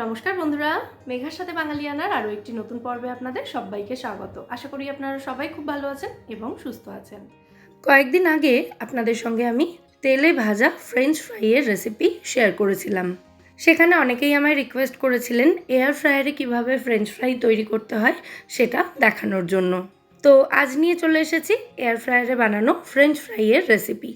নমস্কার বন্ধুরা, মেঘার সাথে বাঙালিয়ানার আরও একটি নতুন পর্বে আপনাদের সবাইকে স্বাগত। আশা করি আপনারা সবাই খুব ভালো আছেন এবং সুস্থ আছেন। কয়েকদিন আগে আপনাদের সঙ্গে আমি তেলে ভাজা ফ্রেঞ্চ ফ্রাইয়ের রেসিপি শেয়ার করেছিলাম। সেখানে অনেকেই আমায় রিকোয়েস্ট করেছিলেন এয়ার ফ্রায়ারে কীভাবে ফ্রেঞ্চ ফ্রাই তৈরি করতে হয় সেটা দেখানোর জন্য। তো আজ নিয়ে চলে এসেছি এয়ার ফ্রায়ারে বানানো ফ্রেঞ্চ ফ্রাইয়ের রেসিপি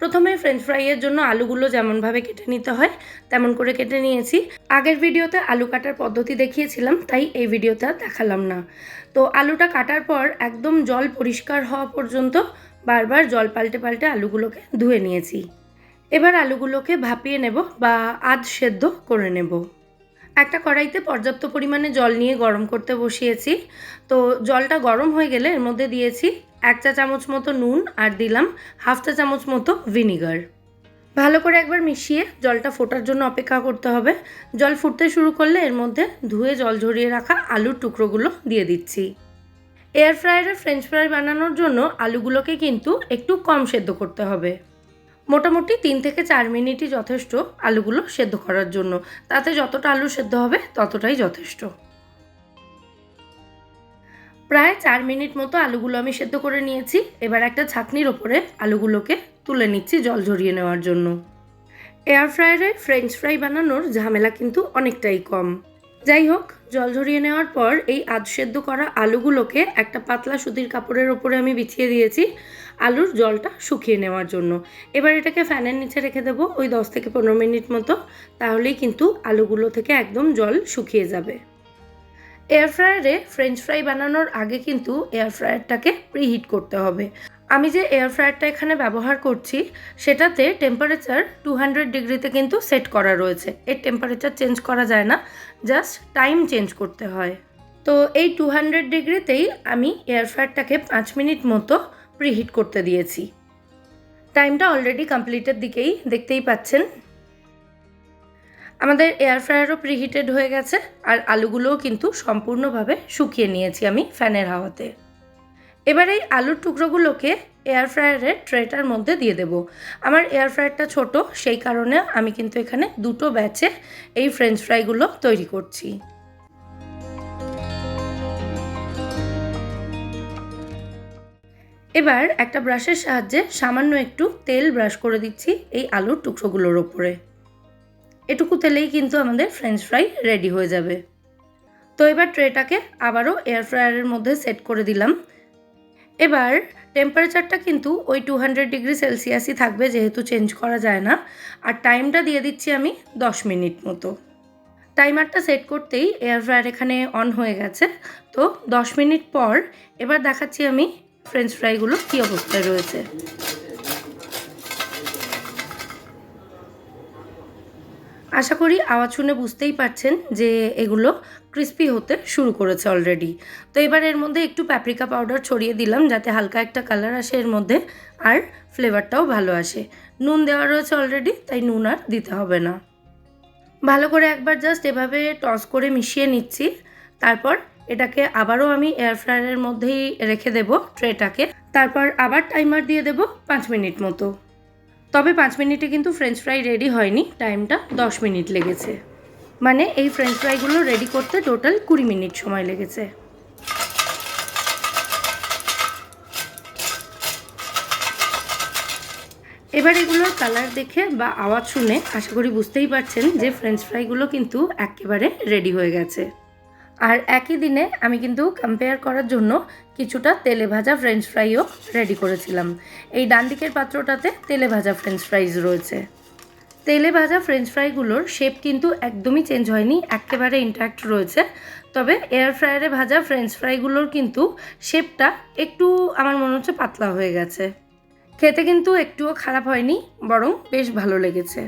প্রথমে ফ্রেঞ্চ ফ্রাইয়ের জন্য আলুগুলো যেমনভাবে কেটে নিতে হয়, তেমন করে কেটে নিয়েছি। আগের ভিডিওতে আলু কাটার পদ্ধতি দেখিয়েছিলাম, তাই এই ভিডিওতে দেখালাম না। তো আলুটা কাটার পর একদম জল পরিষ্কার হওয়া পর্যন্ত বারবার জল পাল্টে পাল্টে আলুগুলোকে ধুয়ে নিয়েছি। এবার আলুগুলোকে ভাপিয়ে নেব বা আধ সেদ্ধ করে নেব। একটা কড়াইতে পর্যাপ্ত পরিমাণে জল নিয়ে গরম করতে বসিয়েছি। তো জলটা গরম হয়ে গেলে এর মধ্যে দিয়েছি এক চা চামচ মতো নুন আর দিলাম হাফ চা চামচ মতো ভিনিগার। ভালো করে একবার মিশিয়ে জলটা ফোটার জন্য অপেক্ষা করতে হবে। জল ফুটতে শুরু করলে এর মধ্যে ধুয়ে জল ঝরিয়ে রাখা আলুর টুকরোগুলো দিয়ে দিচ্ছি। এয়ার ফ্রায়ারে ফ্রেঞ্চ ফ্রাই বানানোর জন্য আলুগুলোকে কিন্তু একটু কম সেদ্ধ করতে হবে। মোটামুটি তিন থেকে চার মিনিটই যথেষ্ট আলুগুলো সেদ্ধ করার জন্য। তাতে যতটা আলু সেদ্ধ হবে, ততটাই যথেষ্ট। প্রায় চার মিনিট মতো আলুগুলো আমি সেদ্ধ করে নিয়েছি। এবার একটা ছাকনির ওপরে আলুগুলোকে তুলে নিচ্ছি জল ঝরিয়ে নেওয়ার জন্য। এয়ার ফ্রায়ারে ফ্রেঞ্চ ফ্রাই বানানোর ঝামেলা কিন্তু অনেকটাই কম। যাই হোক জল ঝরিয়ে নেওয়ার পর এই আধ সেদ্ধ করা আলুগুলোকে একটা পাতলা সুতির কাপড়ের ওপরে আমি বিছিয়ে দিয়েছি আলুর জলটা শুকিয়ে নেওয়ার জন্য। এবার এটাকে ফ্যানের নিচে রেখে দেবো ওই দশ থেকে পনেরো মিনিট মতো, তাহলেই কিন্তু আলুগুলো থেকে একদম জল শুকিয়ে যাবে। এয়ার ফ্রায়ারে ফ্রেঞ্চ ফ্রাই বানানোর আগে কিন্তু এয়ার ফ্রায়ারটাকে প্রিহিট করতে হবে। আমি যে এয়ার ফ্রায়ারটা এখানে ব্যবহার করছি, সেটাতে টেম্পারেচার টু হান্ড্রেড ডিগ্রিতে কিন্তু সেট করা রয়েছে। এর টেম্পারেচার চেঞ্জ করা যায় না জাস্ট টাইম চেঞ্জ করতে হয়। তো এই টু হান্ড্রেড ডিগ্রিতেই আমি এয়ার ফ্রায়ারটাকে পাঁচ মিনিট মতো প্রিহিট করতে দিয়েছি। টাইমটা অলরেডি কমপ্লিটের দিকেই দেখতেই পাচ্ছেন। আমাদের এয়ার ফ্রায়ারও প্রিহিটেড হয়ে গেছে, আর আলুগুলোও কিন্তু সম্পূর্ণভাবে শুকিয়ে নিয়েছি আমি ফ্যানের হাওয়াতে। এবার এই আলুর টুকরোগুলোকে এয়ার ফ্রায়ারের ট্রেটার মধ্যে দিয়ে দেব। আমার এয়ার ফ্রায়ারটা ছোট, সেই কারণে আমি কিন্তু এখানে দুটো ব্যাচে এই ফ্রেঞ্চ ফ্রাইগুলো তৈরি করছি। এবার একটা ব্রাশের সাহায্যে সামান্য একটু তেল ব্রাশ করে দিচ্ছি এই আলুর টুকরোগুলোর ওপরে এটুকু তেলেই কিন্তু আমাদের ফ্রেঞ্চ ফ্রাই রেডি হয়ে যাবে। তো এবার ট্রেটাকে আবারও এয়ার ফ্রায়ারের মধ্যে সেট করে দিলাম। এবার টেম্পারেচারটা কিন্তু ওই টু হান্ড্রেড ডিগ্রি সেলসিয়াসই থাকবে যেহেতু চেঞ্জ করা যায় না। আর টাইমটা দিয়ে দিচ্ছি আমি দশ মিনিট মতো। টাইমারটা সেট করতেই এয়ার ফ্রায়ার এখানে অন হয়ে গেছে। তো দশ মিনিট পর এবার দেখাচ্ছি আমি ফ্রেঞ্চ ফ্রাইগুলো কী অবস্থায় রয়েছে। আশা করি আওয়াজ শুনে বুঝতেই পারছেন যে এগুলো ক্রিস্পি হতে শুরু করেছে অলরেডি তো এবার এর মধ্যে একটু প্যাপ্রিকা পাউডার ছড়িয়ে দিলাম যাতে হালকা একটা কালার আসে এর মধ্যে, আর ফ্লেভারটাও ভালো আসে। নুন দেওয়া রয়েছে অলরেডি তাই নুন আর দিতে হবে না। ভালো করে একবার জাস্ট এভাবে টস করে মিশিয়ে নিচ্ছি। তারপর এটাকে আবারও আমি এয়ার ফ্রায়ারের মধ্যেই রেখে দেব ট্রেটাকে তারপর আবার টাইমার দিয়ে দেব পাঁচ মিনিট মতো। তবে পাঁচ মিনিটে কিন্তু ফ্রেঞ্চ ফ্রাই রেডি হয়নি টাইমটা দশ মিনিট লেগেছে। মানে এই ফ্রেঞ্চ ফ্রাইগুলো রেডি করতে টোটাল কুড়ি মিনিট সময় লেগেছে। এবার এগুলোর কালার দেখে বা আওয়াজ শুনে আশা করি বুঝতেই পারছেন যে ফ্রেঞ্চ ফ্রাইগুলো কিন্তু একেবারে রেডি হয়ে গেছে। আর একই দিনে আমি কিন্তু কম্পেয়ার করার জন্য কিছুটা তেলে ভাজা ফ্রেঞ্চ ফ্রাইও রেডি করেছিলাম। এই ডান দিকের পাত্রটাতে তেলে ভাজা ফ্রেঞ্চ ফ্রাইজ রয়েছে। তেলে ভাজা ফ্রেঞ্চ ফ্রাইগুলোর শেপ কিন্তু একদমই চেঞ্জ হয়নি, একেবারে ইন্ট্যাক্ট রয়েছে। তবে এয়ার ফ্রায়ারে ভাজা ফ্রেঞ্চ ফ্রাইগুলোর কিন্তু শেপটা একটু আমার মনে হচ্ছে পাতলা হয়ে গেছে। খেতে কিন্তু একটুও খারাপ হয়নি, বরং বেশ ভালো লেগেছে।